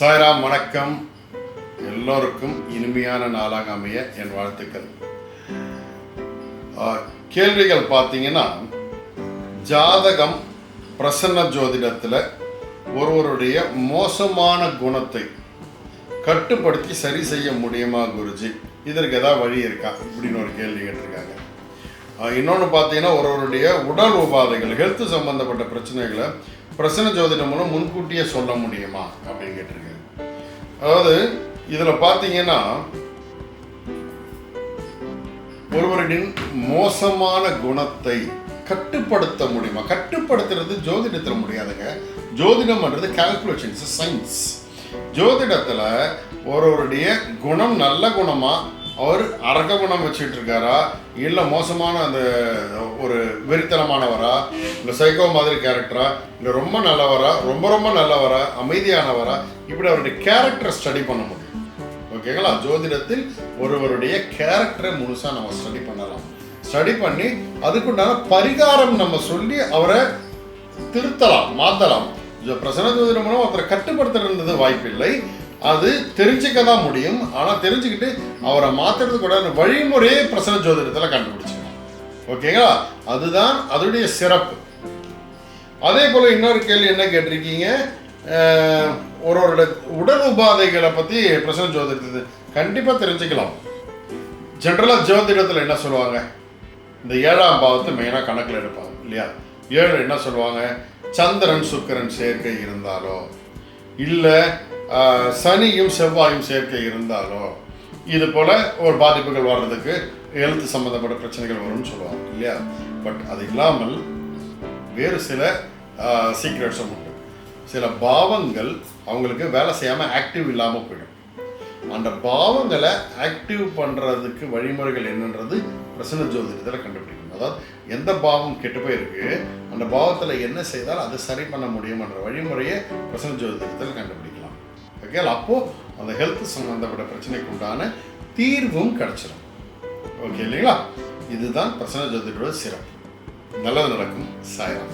சாய்ராம் வணக்கம். எல்லோருக்கும் இனிமையான நாளாக அமைய என் வாழ்த்துக்கள். கேள்விகள் பார்த்தீங்கன்னா ஜாதகம் பிரசன்ன ஜோதிடத்தில் ஒருவருடைய மோசமான குணத்தை கட்டுப்படுத்தி சரி செய்ய முடியுமா குருஜி? இதற்கு ஏதாவது வழி இருக்கா? இப்படின்னு ஒரு கேள்வி கேட்டிருக்காங்க. இன்னொன்று பார்த்தீங்கன்னா ஒருவருடைய உடல் உபாதைகள் ஹெல்த் சம்பந்தப்பட்ட பிரச்சனைகளை பிரசன்ன ஜோதிடம் மூலம் முன்கூட்டியே சொல்ல முடியுமா? அப்படின்னு கேட்டிருக்காங்க. அதாவது இதில் பார்த்தீங்கன்னா ஒருவரின் மோசமான குணத்தை கட்டுப்படுத்த முடியுமா? கட்டுப்படுத்துறது ஜோதிடத்தில் முடியாதுங்க. ஜோதிடம்ன்றது கால்குலேஷன்ஸ் சயின்ஸ் ஜோதிடத்தில் ஒருவருடைய குணம் நல்ல குணமாக அவர் அரக குணம் வச்சுட்டு இருக்காரா இல்லை மோசமான அந்த ஒரு வெறித்தனமானவரா? இல்லை சைக்கோ மாதிரி கேரக்டரா இல்லை ரொம்ப நல்லவரா? ரொம்ப ரொம்ப நல்லவரா? அமைதியானவரா? இப்படி அவருடைய கேரக்டரை ஸ்டடி பண்ண முடியும். ஓகேங்களா ஜோதிடத்தில் ஒருவருடைய கேரக்டரை முழுசாக நம்ம ஸ்டடி பண்ணலாம். ஸ்டடி பண்ணி அதுக்குண்டான பரிகாரம் நம்ம சொல்லி அவரை திருத்தலாம் மாற்றலாம் பிரசன்ன ஜோதிடம் மூலம் ஒருத்தரை கட்டுப்படுத்துறது வாய்ப்பில்லை. அது தெரிஞ்சுக்க தான் முடியும். ஆனால் தெரிஞ்சுக்கிட்டு அவரை மாற்றுறது கூட வழிமுறையே பிரசன்ன ஜோதிடத்தில் கண்டுபிடிச்சிக்கலாம். ஓகேங்களா? அதுதான் அதனுடைய சிறப்பு. அதே போல் இன்னொரு கேள்வி என்ன கேட்டிருக்கீங்க? ஒருவரோட உடல் உபாதைகளை பற்றி பிரசன்ன ஜோதிடத்தை கண்டிப்பாக தெரிஞ்சுக்கலாம். ஜென்ரலாக ஜோதிடத்தில் என்ன சொல்லுவாங்க? இந்த ஏழாம் பாவத்தை மெயினாக கணக்கில் எடுப்பாங்க இல்லையா? ஏழு என்ன சொல்லுவாங்க? சந்திரன் சுக்கிரன் சேர்க்கை இருந்தாலோ இல்லை சனியும் செவ்வாயும் சேர்க்கை இருந்தாலோ இது போல் ஒரு பாதிப்புகள் வர்றதுக்கு எழுத்து சம்மந்தப்பட்ட பிரச்சனைகள் வரும்னு சொல்லுவாங்க இல்லையா? பட் அது இல்லாமல் வேறு சில சீக்ரெட்ஸும் உண்டு. சில பாவங்கள் அவங்களுக்கு வேலை செய்யாமல் ஆக்டிவ் இல்லாமல் போயிடும். அந்த பாவங்களை ஆக்டிவ் பண்ணுறதுக்கு வழிமுறைகள் என்னன்றது பிரசன்ன ஜோதிடத்தில் கண்டுபிடிக்கும் அதாவது எந்த பாவம் கெட்டு போயிருக்கு அந்த பாவத்தில் என்ன செய்தால் அதை சரி பண்ண முடியும்ன்ற வழிமுறையை பிரசன்ன ஜோதிடத்தில் கண்டுபிடிக்கலாம். ஓகே அப்போது அந்த ஹெல்த் சம்மந்தப்பட்ட பிரச்சனைக்கு உண்டான தீர்வும் கிடச்சிடும் ஓகே இல்லைங்களா? இதுதான் பிரசன்ன ஜோதிடோட சிறப்பு. நல்லது நடக்கும் சாயம்